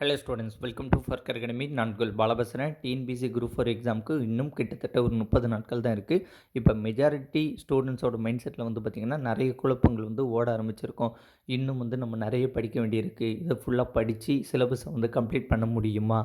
Hello students welcome to Fark academy நான் உங்கள் பாலபசரன் TNPSC group four எக்ஸாமுக்கு இன்னும் கிட்டத்தட்ட ஒரு முப்பது நாட்கள் தான் இருக்குது இப்போ மெஜாரிட்டி ஸ்டூடெண்ட்ஸோட மைண்ட் செட்டில் வந்து பார்த்திங்கன்னா நிறைய குழப்பங்கள் வந்து ஓட ஆரம்பிச்சிருக்கோம். இன்னும் வந்து நம்ம நிறைய படிக்க வேண்டியிருக்கு. இதை ஃபுல்லாக படித்து சிலபஸை வந்து கம்ப்ளீட் பண்ண முடியுமா?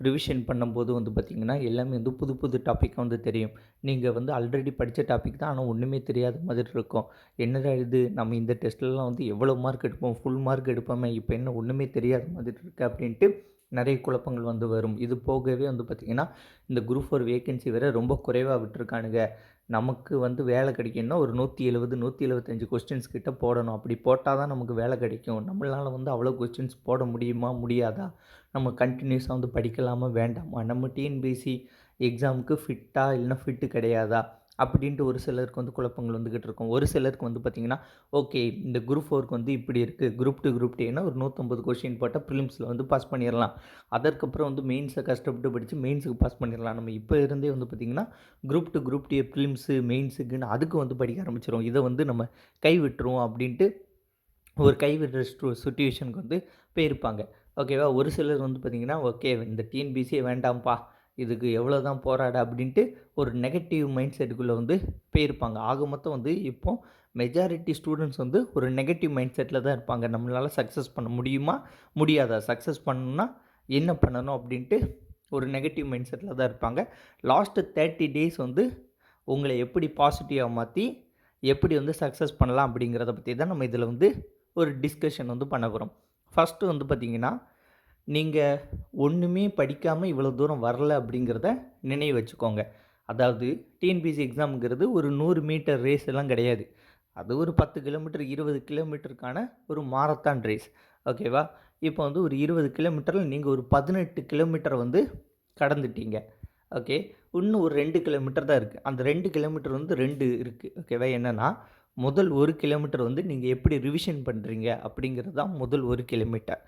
ரிவிஷன் பண்ணும்போது வந்து பார்த்திங்கன்னா எல்லாமே வந்து புது புது டாப்பிக்காக வந்து தெரியும். நீங்கள் வந்து ஆல்ரெடி படித்த டாபிக் தான் ஆனால் ஒன்றுமே தெரியாத மாதிரி இருக்கும். என்னடா இது? நம்ம இந்த டெஸ்ட்லலாம் வந்து எவ்வளோ மார்க் எடுப்போம்? ஃபுல் மார்க் எடுப்போமே? இப்போ என்ன ஒன்றுமே தெரியாத மாதிரி இருக்குது அப்படின்ட்டு நிறைய குழப்பங்கள் வந்து வரும். இது போகவே வந்து பார்த்திங்கன்னா இந்த குரூப் ஃபோர் வேகன்சி வேறு ரொம்ப குறைவாக விட்டுருக்கானுங்க. நமக்கு வந்து வேலை கிடைக்கும்னா ஒரு நூற்றி எழுபது நூற்றி எழுபத்தஞ்சு கொஸ்டின்ஸ் கிட்டே போடணும். அப்படி போட்டால் தான் நமக்கு வேலை கிடைக்கும். நம்மளால் வந்து அவ்வளோ கொஸ்டின்ஸ் போட முடியுமா? முடியாதா? நம்ம கண்டினியூஸாக வந்து படிக்கலாமா வேண்டாமா? நம்ம டிஎன்பிசி எக்ஸாமுக்கு ஃபிட்டா இல்லைன்னா ஃபிட்டு கிடையாதா? அப்படின்ட்டு ஒரு சிலருக்கு வந்து குழப்பங்கள் வந்துக்கிட்டு இருக்கும். ஒரு சிலருக்கு வந்து பார்த்திங்கன்னா ஓகே இந்த குரூப் ஃபோருக்கு வந்து இப்படி இருக்குது குரூப் டூ குரூப் டேனா ஒரு நூற்றம்பது கொஷின் போட்டால் ப்ரிலிம்ஸில் வந்து பாஸ் பண்ணிடலாம் அதற்கப்புறம் வந்து மெயின்ஸை கஷ்டப்பட்டு படித்து மெயின்ஸுக்கு பாஸ் பண்ணிடலாம் நம்ம இப்போ இருந்தே வந்து பார்த்திங்கன்னா குரூப் டூ குரூப் டே ப்ரிலிம்ஸு மெயின்ஸுக்குன்னு அதுக்கு வந்து படிக்க ஆரம்பிச்சிடும் இதை வந்து நம்ம கை விட்டுருவோம் அப்படின்ட்டு ஒரு கைவிடுற விடுற சுச்சுவேஷனுக்கு வந்து போயிருப்பாங்க. ஓகேவா? ஒரு சிலர் வந்து பார்த்திங்கன்னா ஓகே இந்த டிஎன்பிசியே வேண்டாம்ப்பா. இதுக்கு எவ்வளோ தான் போராட அப்படின்ட்டு ஒரு நெகட்டிவ் மைண்ட் செட்டுக்குள்ளே வந்து போயிருப்பாங்க. ஆக மொத்தம் வந்து இப்போ மெஜாரிட்டி ஸ்டூடெண்ட்ஸ் வந்து ஒரு நெகட்டிவ் மைண்ட் செட்டில் தான் இருப்பாங்க. நம்மளால் சக்ஸஸ் பண்ண முடியுமா? முடியாதா? சக்ஸஸ் பண்ணணும்னா என்ன பண்ணணும் அப்படின்ட்டு ஒரு நெகட்டிவ் மைண்ட் செட்டில் தான் இருப்பாங்க. லாஸ்ட்டு தேர்ட்டி டேஸ் வந்து உங்களை எப்படி பாசிட்டிவாக மாற்றி எப்படி வந்து சக்ஸஸ் பண்ணலாம் அப்படிங்கிறத பற்றி தான் நம்ம இதில் வந்து ஒரு டிஸ்கஷன் வந்து பண்ண போகிறோம் ஃபஸ்ட்டு வந்து பார்த்திங்கன்னா நீங்கள் ஒன்றுமே படிக்காமல் இவ்வளோ தூரம் வரல அப்படிங்கிறத நினைவு வச்சுக்கோங்க. அதாவது டிஎன்பிசி எக்ஸாமுங்கிறது ஒரு நூறு மீட்டர் ரேஸ் எல்லாம் கிடையாது. அது ஒரு பத்து கிலோமீட்டர் இருபது கிலோமீட்டருக்கான ஒரு மாரத்தான் ரேஸ் ஓகேவா இப்போ வந்து ஒரு இருபது கிலோமீட்டரில் நீங்கள் ஒரு பதினெட்டு கிலோமீட்டர் வந்து கடந்துட்டீங்க. ஓகே இன்னும் ஒரு ரெண்டு கிலோமீட்டர் தான் இருக்குது அந்த ரெண்டு கிலோமீட்டர் வந்து ரெண்டு இருக்குது ஓகேவா என்னென்னா முதல் ஒரு கிலோமீட்டர் வந்து நீங்கள் எப்படி ரிவிஷன் பண்ணுறீங்க அப்படிங்கிறது தான் முதல் ஒரு கிலோமீட்டர்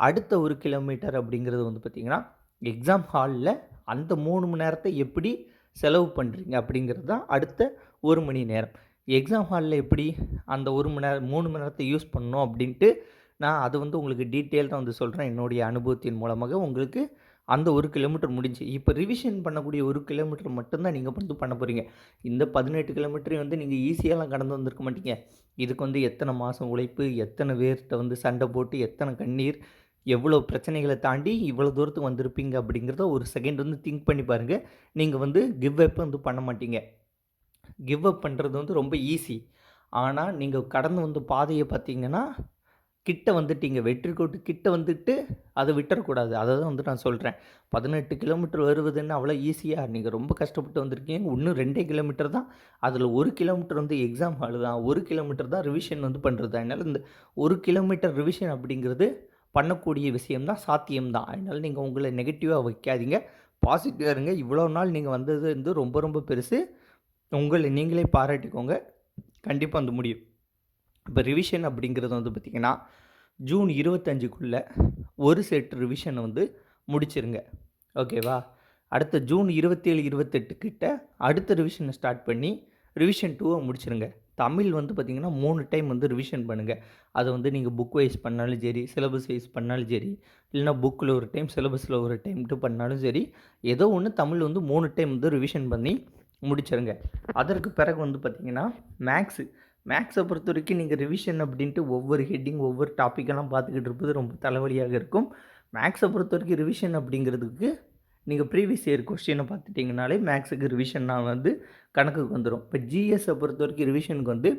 அடுத்த ஒரு கிலோமீட்டர் அப்படிங்கிறது வந்து பார்த்திங்கன்னா எக்ஸாம் ஹாலில் அந்த மூணு மணி நேரத்தை எப்படி செலவு பண்ணுறீங்க அப்படிங்கிறது தான் அடுத்த ஒரு மணி நேரம். எக்ஸாம் ஹாலில் எப்படி அந்த ஒரு மணி நேரம் மூணு மணி நேரத்தை யூஸ் பண்ணோம் அப்படின்ட்டு நான் அது வந்து உங்களுக்கு டீட்டெயில்டாக வந்து சொல்கிறேன் என்னுடைய அனுபவத்தின் மூலமாக உங்களுக்கு அந்த ஒரு கிலோமீட்டர் முடிஞ்சு. இப்போ ரிவிஷன் பண்ணக்கூடிய ஒரு கிலோமீட்டர் மட்டும்தான் நீங்கள் வந்து பண்ண போகிறீங்க இந்த பதினெட்டு கிலோமீட்டரையும் வந்து நீங்கள் ஈஸியாலாம் கடந்து வந்திருக்க மாட்டீங்க. இதுக்கு வந்து எத்தனை மாதம் உழைப்பு எத்தனை பேர்கிட்ட வந்து சண்டை போட்டு எத்தனை கண்ணீர் எவ்வளோ பிரச்சனைகளை தாண்டி இவ்வளோ தூரத்துக்கு வந்திருப்பீங்க அப்படிங்கிறத ஒரு செகண்ட் வந்து திங்க் பண்ணி பாருங்கள் நீங்கள் வந்து கிவ் அப் வந்து பண்ண மாட்டீங்க. கிவ் அப் பண்ணுறது வந்து ரொம்ப ஈஸி ஆனால் நீங்கள் கடந்து வந்த பாதையை பார்த்தீங்கன்னா கிட்ட வந்துட்டீங்க வெற்றி கோட்டு கிட்ட வந்துட்டு அதை விட்டுறக்கூடாது. அதை தான் வந்து நான் சொல்கிறேன் பதினெட்டு கிலோமீட்டர் வருவதுன்னு அவ்வளோ ஈஸியாக நீங்கள் ரொம்ப கஷ்டப்பட்டு வந்திருக்கீங்க. இன்னும் ரெண்டே கிலோமீட்டர் தான். அதில் ஒரு கிலோமீட்டர் வந்து எக்ஸாம் ஹால் தான். ஒரு கிலோமீட்டர் தான் ரிவிஷன் வந்து பண்ணுறது அதனால் இந்த ஒரு கிலோமீட்டர் ரிவிஷன் அப்படிங்கிறது பண்ணக்கூடிய விஷயம்தான் சாத்தியம்தான் அதனால் நீங்கள் உங்களை நெகட்டிவாக வைக்காதீங்க. பாசிட்டிவாக இருங்க. இவ்வளோ நாள் நீங்கள் வந்தது வந்து ரொம்ப ரொம்ப பெருசு. உங்களை நீங்களே பாராட்டிக்கோங்க. கண்டிப்பாக வந்து முடியும் இப்போ ரிவிஷன் அப்படிங்கிறது வந்து பார்த்திங்கன்னா ஜூன் இருபத்தஞ்சுக்குள்ளே ஒரு செட் ரிவிஷனை வந்து முடிச்சிருங்க. ஓகேவா அடுத்த ஜூன் இருபத்தேழு இருபத்தெட்டு கிட்ட அடுத்த ரிவிஷனை ஸ்டார்ட் பண்ணி ரிவிஷன் டூவை முடிச்சிருங்க. தமிழ் வந்து பார்த்திங்கன்னா மூணு டைம் வந்து ரிவிஷன் பண்ணுங்கள் அதை வந்து நீங்கள் புக் வைஸ் பண்ணாலும் சரி சிலபஸ் வைஸ் பண்ணாலும் சரி இல்லைனா புக்கில் ஒரு டைம் சிலபஸில் ஒரு டைம்ட்டு பண்ணாலும் சரி ஏதோ ஒன்று தமிழ் வந்து மூணு டைம் வந்து ரிவிஷன் பண்ணி முடிச்சிருங்க. அதற்கு பிறகு வந்து பார்த்திங்கன்னா மேக்ஸு மேக்ஸை பொறுத்த வரைக்கும் நீங்கள் ரிவிஷன் அப்படின்ட்டு ஒவ்வொரு ஹெட்டிங் ஒவ்வொரு டாப்பிக்கெல்லாம் பார்த்துக்கிட்டு இருப்பது ரொம்ப தலைவலியாக இருக்கும். மேக்ஸை பொறுத்த வரைக்கும் ரிவிஷன் அப்படிங்கிறதுக்கு நீங்கள் ப்ரீவியஸ் இயர் கொஸ்டினை பார்த்துட்டிங்கனாலே மேக்ஸுக்கு ரிவிஷன் நான் வந்து கணக்குக்கு வந்துடும் இப்போ ஜிஎஸை பொறுத்த வரைக்கும் ரிவிஷனுக்கு வந்து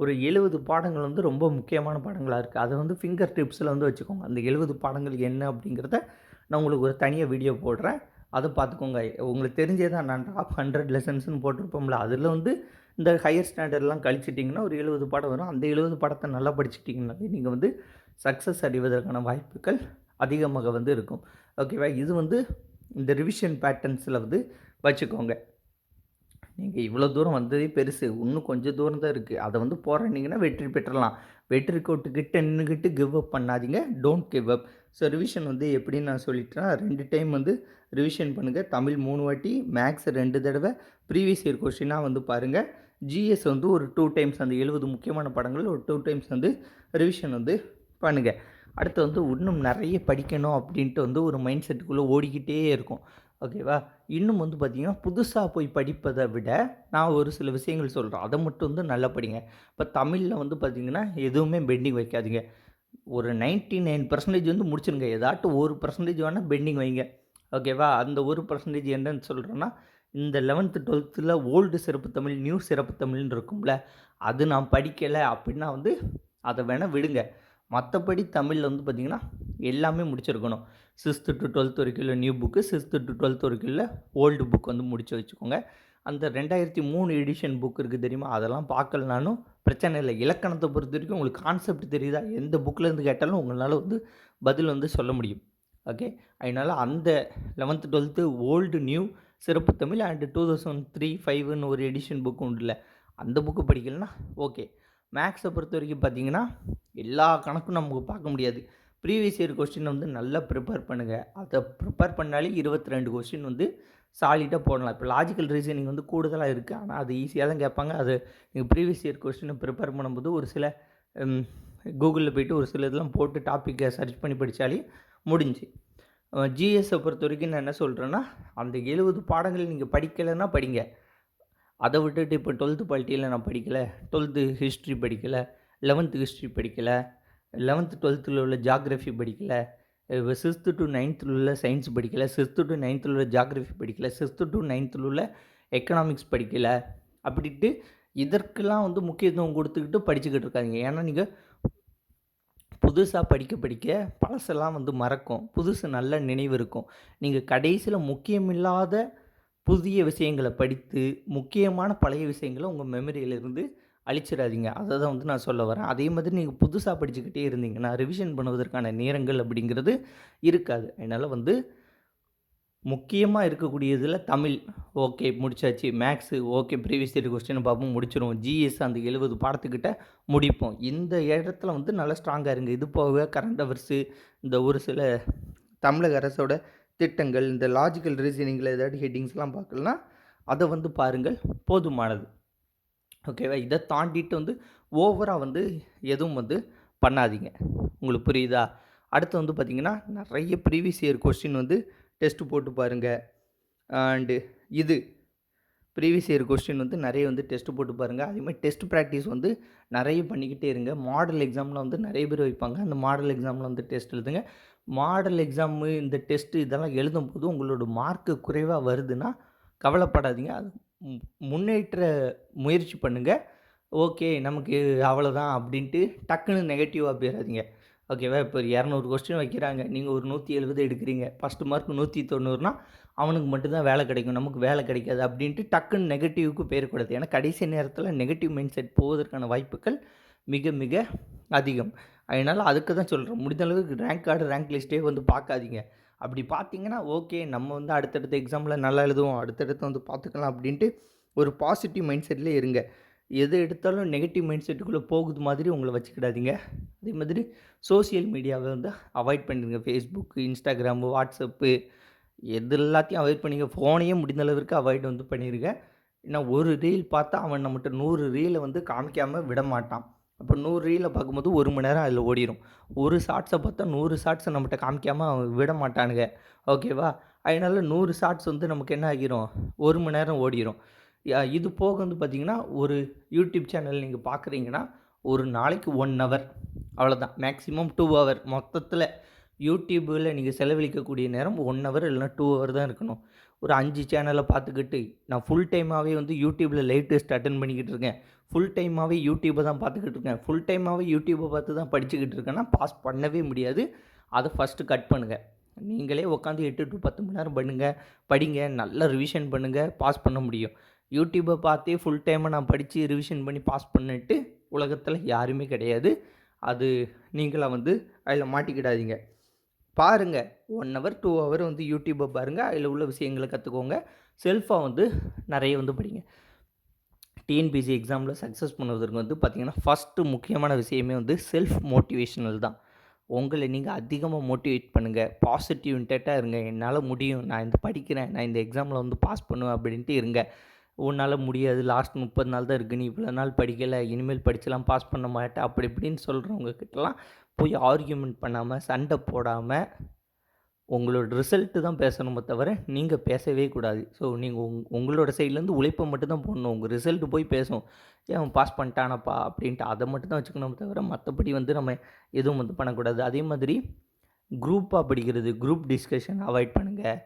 ஒரு எழுபது பாடங்கள் வந்து ரொம்ப முக்கியமான பாடங்களாக இருக்குது அதை வந்து ஃபிங்கர் டிப்ஸில் வந்து வச்சுக்கோங்க. அந்த எழுபது பாடங்கள் என்ன அப்படிங்கிறத நான் உங்களுக்கு ஒரு தனியாக வீடியோ போடுறேன். அதை பார்த்துக்கோங்க. உங்களுக்கு தெரிஞ்சே தான் நான் டாப் ஹண்ட்ரட் லெசன்ஸ்னு போட்டிருப்போம்ல அதில் வந்து இந்த ஹையர் ஸ்டாண்டர்ட்லாம் கழிச்சிட்டிங்கன்னா ஒரு எழுபது பாடம் வரும். அந்த எழுபது பாடத்தை நல்லா படிச்சிட்டிங்கனாலே நீங்கள் வந்து சக்ஸஸ் அடைவதற்கான வாய்ப்புகள் அதிகமாக வந்து இருக்கும். ஓகேவா இது வந்து இந்த ரிவிஷன் பேட்டர்ன்ஸில் வந்து வச்சுக்கோங்க. நீங்கள் இவ்வளோ தூரம் வந்ததே பெருசு. இன்னும் கொஞ்சம் தூரம் தான் இருக்குது அதை வந்து போராடினீங்கன்னா வெற்றி பெற்றலாம். வெற்றி கோட்டுக்கிட்ட நின்றுக்கிட்டு கிவ் அப் பண்ணாதீங்க. Don't give up so revision வந்து எப்படின்னு நான் சொல்லிட்டேன்னா ரெண்டு டைம் வந்து ரிவிஷன் பண்ணுங்கள் தமிழ் மூணு வாட்டி மேக்ஸ் ரெண்டு தடவை ப்ரீவியஸ் இயர் கொஸ்டினாக வந்து பாருங்கள் ஜிஎஸ் வந்து ஒரு டூ டைம்ஸ் அந்த எழுபது முக்கியமான படங்கள் ஒரு டூ டைம்ஸ் வந்து ரிவிஷன் வந்து பண்ணுங்கள் அடுத்து வந்து இன்னும் நிறைய படிக்கணும் அப்படின்ட்டு வந்து ஒரு மைண்ட் செட்டுக்குள்ளே ஓடிக்கிட்டே இருக்கும். ஓகேவா இன்னும் வந்து பார்த்திங்கன்னா புதுசாக போய் படிப்பதை விட நான் ஒரு சில விஷயங்கள் சொல்கிறேன் அதை மட்டும் வந்து நல்லா படிங்க. இப்போ தமிழில் வந்து பார்த்திங்கன்னா எதுவுமே பெண்டிங் வைக்காதீங்க. ஒரு நைன்ட்டி நைன் பர்சன்டேஜ் வந்து முடிச்சிருங்க. ஏதாட்டும் ஒரு பர்சன்டேஜ் வேணால் பெண்டிங் வைங்க. ஓகேவா? அந்த ஒரு பர்சன்டேஜ் என்னன்னு சொல்கிறேன்னா இந்த லெவன்த்து டுவெல்த்தில் ஓல்டு சிறப்பு தமிழ் நியூ சிறப்பு தமிழ்னு இருக்கும்ல அது நான் படிக்கலை அப்படின்னா வந்து அதை வேணால் விடுங்க. மற்றபடி தமிழில் வந்து பார்த்திங்கன்னா எல்லாமே முடிச்சிருக்கணும். சிக்ஸ்த்து டு டுவெல்த் வரைக்கும் இல்லை new book sixth to twelfth வரைக்கும் இல்லை ஓல்டு புக் வந்து முடிச்சு வச்சுக்கோங்க. அந்த ரெண்டாயிரத்தி மூணு எடிஷன் புக் இருக்குது தெரியுமா? அதெல்லாம் பார்க்கலனாலும் பிரச்சனை இல்லை. இலக்கணத்தை பொறுத்த வரைக்கும் உங்களுக்கு கான்செப்ட் தெரியுதா? எந்த புக்கிலேருந்து கேட்டாலும் உங்களால் வந்து பதில் வந்து சொல்ல முடியும். ஓகே அதனால் அந்த லெவன்த்து டுவெல்த்து ஓல்டு நியூ சிறப்பு Tamil and two thousand three ஃபைவ்னு ஒரு எடிஷன் புக் உண்டுல. அந்த புக்கு படிக்கலைன்னா ஓகே மேக்ஸை பொறுத்த வரைக்கும் பார்த்தீங்கன்னா எல்லா கணக்கும் நமக்கு பார்க்க முடியாது. ப்ரீவியஸ் இயர் கொஸ்டின் வந்து நல்லா ப்ரிப்பேர் பண்ணுங்கள் அதை ப்ரிப்பேர் பண்ணாலே இருபத்தி ரெண்டு கொஸ்டின் வந்து சாலிட்டாக போடலாம். இப்போ லாஜிக்கல் ரீசனிங் வந்து கூடுதலாக இருக்குது ஆனால் அது ஈஸியாக தான் கேட்பாங்க. அது நீங்கள் ப்ரீவியஸ் இயர் கொஸ்டினை ப்ரிப்பேர் பண்ணும்போது ஒரு சில கூகுளில் போய்ட்டு ஒரு சில இதெல்லாம் போட்டு டாப்பிக்கை சர்ச் பண்ணி படித்தாலே முடிஞ்சு. ஜிஎஸை பொறுத்த வரைக்கும் நான் என்ன சொல்கிறேன்னா அந்த எழுபது பாடங்கள் நீங்கள் படிக்கலைன்னா படிங்க. அதை விட்டுட்டு இப்போ டுவெல்த்து பாலிட்டியில் நான் படிக்கலை டுவெல்த்து ஹிஸ்ட்ரி படிக்கலை லெவன்த்து ஹிஸ்ட்ரி படிக்கலை லெவன்த்து டுவெல்த்தில் உள்ள ஜாக்ரஃபி படிக்கலை இப்போ சிக்ஸ்த்து டு நைன்த்தில் உள்ள சயின்ஸ் படிக்கலை சிக்ஸ்த்து டு நைன்த்தில் உள்ள ஜாக்ரஃபி படிக்கலை சிக்ஸ்த்து டு நைன்த்தில் உள்ள எக்கனாமிக்ஸ் படிக்கலை. அப்படின்ட்டு இதற்கெல்லாம் வந்து முக்கியத்துவம் கொடுத்துக்கிட்டு படிச்சுக்கிட்டு இருக்காதிங்க. ஏன்னா நீங்கள் புதுசாக படிக்க படிக்க பழசெல்லாம் வந்து மறக்கும். புதுசு நல்ல நினைவு இருக்கும். நீங்கள் கடைசியில் முக்கியமில்லாத புதிய விஷயங்களை படித்து முக்கியமான பழைய விஷயங்களை உங்கள் மெமரியிலிருந்து அழிச்சிடாதீங்க. அதை தான் வந்து நான் சொல்ல வரேன். அதே மாதிரி நீங்கள் புதுசாக படிச்சுக்கிட்டே இருந்தீங்கன்னா ரிவிஷன் பண்ணுவதற்கான நேரங்கள் அப்படிங்கிறது இருக்காது. அதனால் வந்து முக்கியமாக இருக்கக்கூடியதில் தமிழ். ஓகே முடிச்சாச்சு. Maths okay previous year question பார்ப்போம் முடிச்சிடும் ஜிஎஸ் அந்த எழுபது பாடத்துக்கிட்ட முடிப்போம். இந்த இடத்துல வந்து நல்லா ஸ்ட்ராங்காக இருங்க. இது போக கரண்ட் அவர்ஸு இந்த ஒரு சில தமிழக அரசோட திட்டங்கள் இந்த லாஜிக்கல் ரீசனிங்கில் ஏதாவது ஹெட்டிங்ஸ்லாம் பார்க்கலாம் அதை வந்து பாருங்கள். போதுமானது. ஓகேவா இதை தாண்டிட்டு வந்து ஓவராக வந்து எதுவும் வந்து பண்ணாதீங்க. உங்களுக்கு புரியுதா? அடுத்து வந்து பார்த்திங்கன்னா நிறைய ப்ரீவியஸ் இயர் கொஸ்டின் வந்து டெஸ்ட்டு போட்டு பாருங்கள் அண்டு இது ப்ரீவியஸ் இயர் கொஸ்டின் வந்து நிறைய வந்து டெஸ்ட்டு போட்டு பாருங்கள் அதேமாதிரி டெஸ்ட் ப்ராக்டிஸ் வந்து நிறைய பண்ணிக்கிட்டே இருங்க. மாடல் எக்ஸாமில் வந்து நிறைய பேர் வைப்பாங்க. அந்த மாடல் எக்ஸாமில் வந்து டெஸ்ட் எழுதுங்க. மாடல் எக்ஸாமு இந்த டெஸ்ட்டு இதெல்லாம் எழுதும் போது உங்களோட மார்க்கு குறைவாக வருதுன்னா கவலைப்படாதீங்க. அது முன்னேற்ற முயற்சி பண்ணுங்கள் ஓகே நமக்கு அவ்வளோதான் அப்படின்ட்டு டக்குன்னு நெகட்டிவாக போயிடாதீங்க ஓகேவா? இப்போ இரநூறு கொஸ்டின் வைக்கிறாங்க. நீங்கள் ஒரு நூற்றி எழுபது எடுக்கிறீங்க. ஃபஸ்ட்டு மார்க் நூற்றி தொண்ணூறுனா அவனுக்கு மட்டும்தான் வேலை கிடைக்கும். நமக்கு வேலை கிடைக்காது அப்படின்ட்டு டக்குன்னு நெகட்டிவ்க்கு போயிடக்கூடாது ஏன்னா கடைசி நேரத்தில் நெகட்டிவ் மைண்ட் செட் போவதற்கான வாய்ப்புகள் மிக மிக அதிகம். அதனால் அதுக்கு தான் சொல்கிறேன் முடிந்த அளவுக்கு ரேங்க் கார்டு ரேங்க் லிஸ்ட்டே வந்து பார்க்காதீங்க. அப்படி பார்த்தீங்கன்னா ஓகே நம்ம வந்து அடுத்தடுத்த எக்ஸாமில் நல்லா எழுதுவோம். அடுத்தடுத்து வந்து பார்த்துக்கலாம் அப்படின்ட்டு ஒரு பாசிட்டிவ் மைண்ட் செட்டில் இருங்க. எது எடுத்தாலும் நெகட்டிவ் மைண்ட் செட்டுக்குள்ளே போகுது மாதிரி உங்களை வச்சுக்கிடாதீங்க. அதே மாதிரி சோசியல் மீடியாவை வந்து அவாய்ட் பண்ணிடுங்க. ஃபேஸ்புக்கு இன்ஸ்டாகிராமு வாட்ஸ்அப்பு எது எல்லாத்தையும் அவாய்ட் பண்ணிங்க ஃபோனையே முடிந்த அளவிற்கு அவாய்ட் வந்து பண்ணிடுங்க. ஏன்னா ஒரு ரீல் பார்த்தா அவன் நம்மகிட்ட நூறு ரீலை வந்து காமிக்காமல் விட மாட்டான் அப்போ நூறு ரீலை பார்க்கும்போது ஒரு மணி நேரம் அதில் ஓடிடும் ஒரு ஷார்ட்ஸை பார்த்தா நூறு ஷார்ட்ஸை நம்மகிட்ட காமிக்காமல் அவன் விட மாட்டானுங்க ஓகேவா அதனால் நூறு ஷார்ட்ஸ் வந்து நமக்கு என்ன ஆகிரும்? ஒரு மணி நேரம் ஓடிடும் இது போக வந்து பார்த்திங்கன்னா ஒரு யூடியூப் சேனல் நீங்கள் பார்க்குறீங்கன்னா ஒரு நாளைக்கு ஒன் ஹவர் அவ்வளோதான் மேக்ஸிமம் டூ ஹவர் மொத்தத்தில் யூடியூப்பில் நீங்கள் செலவழிக்கக்கூடிய நேரம் ஒன் ஹவர் இல்லைனா டூ ஹவர் தான் இருக்கணும். ஒரு அஞ்சு சேனலை பார்த்துக்கிட்டு நான் ஃபுல் டைமாகவே வந்து யூடியூப்பில் லைவ் டெஸ்ட் அட்டன் பண்ணிக்கிட்டு இருக்கேன். ஃபுல் டைமாகவே யூடியூப்பை தான் பார்த்துக்கிட்டு இருக்கேன். ஃபுல் டைமாகவே யூடியூப்பை பார்த்து தான் படிச்சுக்கிட்டு இருக்கேன்னா பாஸ் பண்ணவே முடியாது. அதை ஃபஸ்ட்டு கட் பண்ணுங்கள் நீங்களே உட்காந்து எட்டு டு பத்து மணி நேரம் பண்ணுங்கள் படிங்க. நல்லா ரிவிஷன் பண்ணுங்கள் பாஸ் பண்ண முடியும். யூடியூப்பை பார்த்தே ஃபுல் டைமை நான் படித்து ரிவிஷன் பண்ணி பாஸ் பண்ணிட்டு உலகத்தில் யாருமே கிடையாது. அது நீங்களாக வந்து அதில் மாட்டிக்கிடாதீங்க. பாருங்கள் ஒன் ஹவர் டூ ஹவர் வந்து யூடியூப்பை பாருங்கள் அதில் உள்ள விஷயங்களை கற்றுக்கோங்க செல்ஃபாக வந்து நிறைய வந்து படிங்க. டிஎன்பிசி எக்ஸாமில் சக்ஸஸ் பண்ணுவதற்கு வந்து பார்த்திங்கன்னா ஃபஸ்ட்டு முக்கியமான விஷயமே வந்து செல்ஃப் மோட்டிவேஷனல் தான். உங்களை நீங்கள் அதிகமாக மோட்டிவேட் பண்ணுங்கள் பாசிட்டிவ் இன்டெக்டாக இருங்க. என்னால் முடியும். நான் இந்த படிக்கிறேன். நான் இந்த எக்ஸாமில் வந்து பாஸ் பண்ணுவேன் அப்படின்ட்டு இருங்க. உன்னால் முடியாது. லாஸ்ட் முப்பது நாள் தான் இருக்குது நீ இவ்வளோ நாள் படிக்கலை. இனிமேல் படிச்செல்லாம் பாஸ் பண்ண மாட்டேன் அப்படி இப்படின்னு சொல்கிறவங்கக்கிட்டலாம் போய் ஆர்கியூமெண்ட் பண்ணாமல் சண்டை போடாமல் உங்களோட ரிசல்ட்டு தான் பேசணுமே தவிர நீங்கள் பேசவே கூடாது. ஸோ நீங்கள் உங் உங்களோட சைட்லேருந்து உழைப்பை மட்டும் தான் போடணும். உங்கள் ரிசல்ட்டு போய் பேசும். ஏன் அவன் பாஸ் பண்ணிட்டானப்பா அப்படின்ட்டு அதை மட்டும் தான் வச்சுக்கணும் தவிர மற்றபடி வந்து நம்ம எதுவும் வந்து பண்ணக்கூடாது. அதே மாதிரி குரூப்பாக படிக்கிறது குரூப் டிஸ்கஷன் அவாய்ட் பண்ணுங்கள்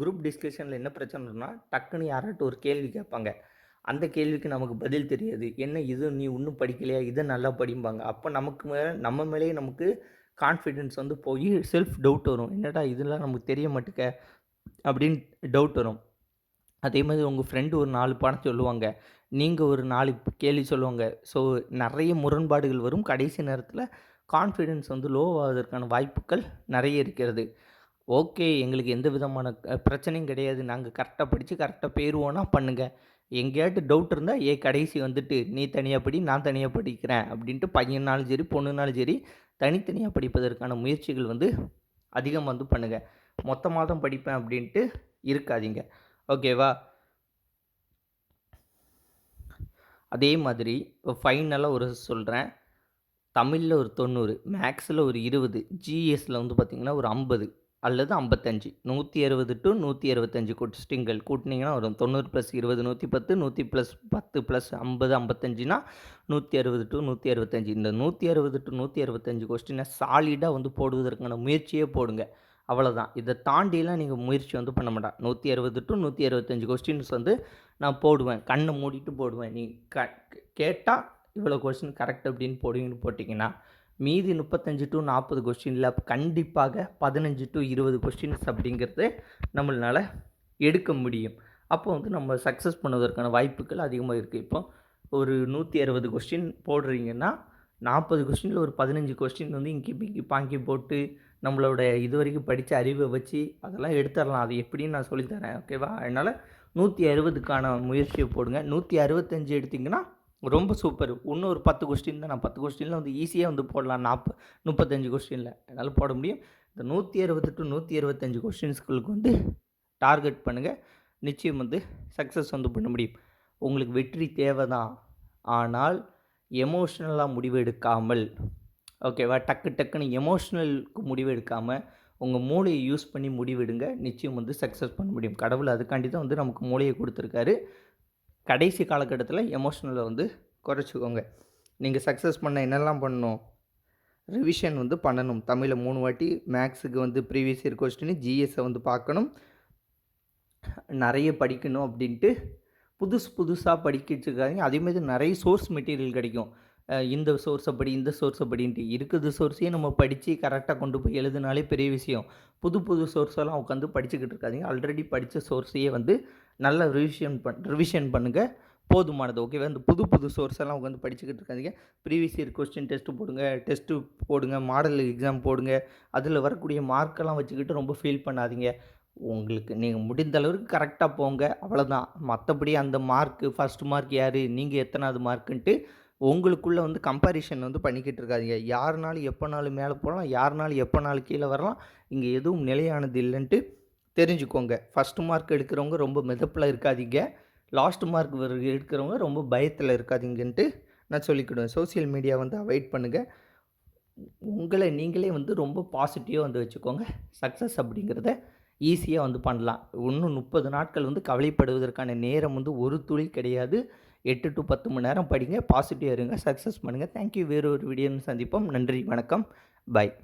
குரூப் டிஸ்கஷனில் என்ன பிரச்சனைனா டக்குன்னு யாராட்டும் ஒரு கேள்வி கேட்பாங்க. அந்த கேள்விக்கு நமக்கு பதில் தெரியாது. என்ன இது? நீ இன்னும் படிக்கலையா? இதை நல்லா படிம்பாங்க. அப்போ நமக்கு மேலே நம்ம மேலேயே நமக்கு கான்ஃபிடென்ஸ் வந்து போய் செல்ஃப் டவுட் வரும். என்னடா இதெல்லாம் நமக்கு தெரிய மாட்டேக்க அப்படின்னு டவுட் வரும். அதே மாதிரி உங்கள் ஃப்ரெண்டு ஒரு நாலு பாடம் சொல்லுவாங்க. நீங்கள் ஒரு நாலு கேள்வி சொல்லுவாங்க. ஸோ நிறைய முரண்பாடுகள் வரும். கடைசி நேரத்தில் கான்ஃபிடென்ஸ் வந்து லோ ஆவதற்கான வாய்ப்புகள் நிறைய இருக்கிறது. ஓகே எங்களுக்கு எந்த விதமான பிரச்சனையும் கிடையாது. நாங்கள் கரெக்டாக படித்து கரெக்டாக போயிடுவோன்னா பண்ணுங்கள் எங்கேயாட்டு டவுட் இருந்தால் ஏ கடைசி வந்துட்டு நீ தனியாக படி நான் தனியாக படிக்கிறேன். அப்படின்ட்டு பையனாலும் சரி பொண்ணுனாலும் சரி தனித்தனியாக படிப்பதற்கான முயற்சிகள் வந்து அதிகம் வந்து பண்ணுங்கள் மொத்தமாக தான் படிப்பேன் அப்படின்ட்டு இருக்காதீங்க. ஓகேவா? அதே மாதிரி இப்போ ஃபைனலாக ஒரு சொல்கிறேன் தமிழில் ஒரு தொண்ணூறு மேக்ஸில் ஒரு இருபது ஜிஎஸில் வந்து பார்த்திங்கன்னா ஒரு ஐம்பது. அல்லது ஐம்பத்தஞ்சு. நூற்றி அறுபது டு நூற்றி அறுபத்தஞ்சு கொஸ்டின்கள் கூட்டினீங்கன்னா வரும். தொண்ணூறு ப்ளஸ் இருபது நூற்றி பத்து நூற்றி ப்ளஸ் பத்து ப்ளஸ் ஐம்பது ஐம்பத்தஞ்சுனா நூற்றி அறுபது டு நூற்றி அறுபத்தஞ்சு இந்த நூற்றி அறுபது டு நூற்றி அறுபத்தஞ்சு கொஸ்டினை சாலிடாக வந்து போடுவதற்கான முயற்சியே போடுங்க. அவ்வளோதான் இதை தாண்டிலாம் நீங்கள் முயற்சி வந்து பண்ண மாட்டேன் நூற்றி அறுபது டு நூற்றி அறுபத்தஞ்சு கொஸ்டின்ஸ் வந்து நான் போடுவேன். கண்ணை மூடிட்டு போடுவேன். நீ க கேட்டால் இவ்வளோ கொஸ்டின் கரெக்ட் அப்படின்னு போடுவீங்கன்னு போட்டிங்கன்னா மீதி முப்பத்தஞ்சு டு நாற்பது கொஸ்டினில் கண்டிப்பாக பதினஞ்சு டு இருபது கொஸ்டின்ஸ் அப்படிங்கிறது நம்மளால் எடுக்க முடியும். அப்போ வந்து நம்ம சக்ஸஸ் பண்ணுவதற்கான வாய்ப்புகள் அதிகமாக இருக்குது இப்போ ஒரு நூற்றி அறுபது கொஸ்டின் போடுறீங்கன்னா நாற்பது கொஸ்டினில் ஒரு பதினஞ்சு கொஸ்டின் வந்து இங்கி பிங்கி பாங்கி போட்டு நம்மளோட இது வரைக்கும் படித்த அறிவை வச்சு அதெல்லாம் எடுத்துடலாம். அது எப்படின்னு நான் சொல்லித்தரேன். ஓகேவா அதனால் நூற்றி அறுபதுக்கான முயற்சியை போடுங்க. நூற்றி அறுபத்தஞ்சு எடுத்திங்கன்னா ரொம்ப சூப்பர். இன்னும் ஒரு பத்து கொஸ்டின் தான். நான் பத்து கொஸ்டினில் வந்து ஈஸியாக வந்து போடலாம். நாற்ப முப்பத்தஞ்சு கொஸ்டினில் என்னால் போட முடியும். இந்த நூற்றி அறுபது டு நூற்றி அறுபத்தஞ்சு கொஸ்டின்ஸ்களுக்கு வந்து டார்கெட் பண்ணுங்கள் நிச்சயம் வந்து சக்ஸஸ் வந்து பண்ண முடியும். உங்களுக்கு வெற்றி தேவை தான் ஆனால் எமோஷ்னலாக முடிவு எடுக்காமல். ஓகேவா டக்கு டக்குன்னு எமோஷ்னலுக்கு முடிவு எடுக்காமல் உங்கள் மூளையை யூஸ் பண்ணி முடிவெடுங்க நிச்சயம் வந்து சக்ஸஸ் பண்ண முடியும். கடவுள் அதுக்காண்டி தான் வந்து நமக்கு மூளையை கொடுத்துருக்காரு. கடைசி காலகட்டத்தில் எமோஷ்னலை வந்து குறைச்சிக்கோங்க. நீங்கள் சக்ஸஸ் பண்ண என்னெல்லாம் பண்ணணும்? ரிவிஷன் வந்து பண்ணணும். தமிழில் மூணு வாட்டி மேக்ஸுக்கு வந்து ப்ரீவியஸ் இயர் கொஸ்டின் ஜிஎஸை வந்து பார்க்கணும். நிறைய படிக்கணும் அப்படின்ட்டு புதுசு புதுசாக படிக்கிட்டு இருக்காங்க அதேமாதிரி நிறைய சோர்ஸ் மெட்டீரியல் கிடைக்கும். இந்த சோர்ஸை படி இந்த சோர்ஸை படின்ட்டு. இருக்குது சோர்ஸையும் நம்ம படித்து கரெக்டாக கொண்டு போய் எழுதுனாலே பெரிய விஷயம். புது புது சோர்ஸெல்லாம் உட்காந்து படிச்சுக்கிட்டு இருக்காதிங்க. ஆல்ரெடி படித்த சோர்ஸையே வந்து நல்ல ரிவிஷன் பண் ரிவிஷன் பண்ணுங்கள் போதுமானது ஓகேவா இந்த புது புது சோர்ஸ் எல்லாம் உட்காந்து படிச்சுக்கிட்டு இருக்காதிங்க. ப்ரீவியஸ் இயர் கொஸ்டின் டெஸ்ட்டு போடுங்க டெஸ்ட்டு போடுங்க மாடல் எக்ஸாம் போடுங்க. அதில் வரக்கூடிய மார்க்கெல்லாம் வச்சுக்கிட்டு ரொம்ப ஃபீல் பண்ணாதீங்க. உங்களுக்கு நீங்கள் முடிந்த அளவுக்கு கரெக்டாக போங்க. அவ்வளோதான் மற்றபடி அந்த மார்க்கு ஃபஸ்ட் மார்க் யார்? நீங்கள் எத்தனாவது மார்க்குன்ட்டு உங்களுக்குள்ளே வந்து கம்பேரிஷன் வந்து பண்ணிக்கிட்டு இருக்காதிங்க. யாருனாலும் எப்போனாலும் மேலே போகலாம். யாருனாலும் எப்போனாலும் கீழே வரலாம். இங்கே எதுவும் நிலையானது இல்லைன்ட்டு தெரிஞ்சுக்கோங்க. ஃபஸ்ட்டு மார்க் எடுக்கிறவங்க ரொம்ப மிதப்பில் இருக்காதீங்க. லாஸ்ட் மார்க் எடுக்கிறவங்க ரொம்ப பயத்தில் இருக்காதீங்கன்ட்டு நான் சொல்லிக்கிடுவேன். சோசியல் மீடியா வந்து அவாய்ட் பண்ணுங்கள் உங்களை நீங்களே வந்து ரொம்ப பாசிட்டிவாக வந்து வச்சுக்கோங்க. சக்ஸஸ் அப்படிங்கிறத ஈஸியாக வந்து பண்ணலாம். இன்னும் முப்பது நாட்கள் வந்து கவலைப்படுவதற்கான நேரம் வந்து ஒரு துளி கிடையாது. எட்டு டு பத்து மணி நேரம் படிங்க. பாசிட்டிவாக இருங்க. சக்ஸஸ் பண்ணுங்கள் தேங்க்யூ வேறு ஒரு வீடியோன்னு சந்திப்போம். நன்றி. வணக்கம். பாய்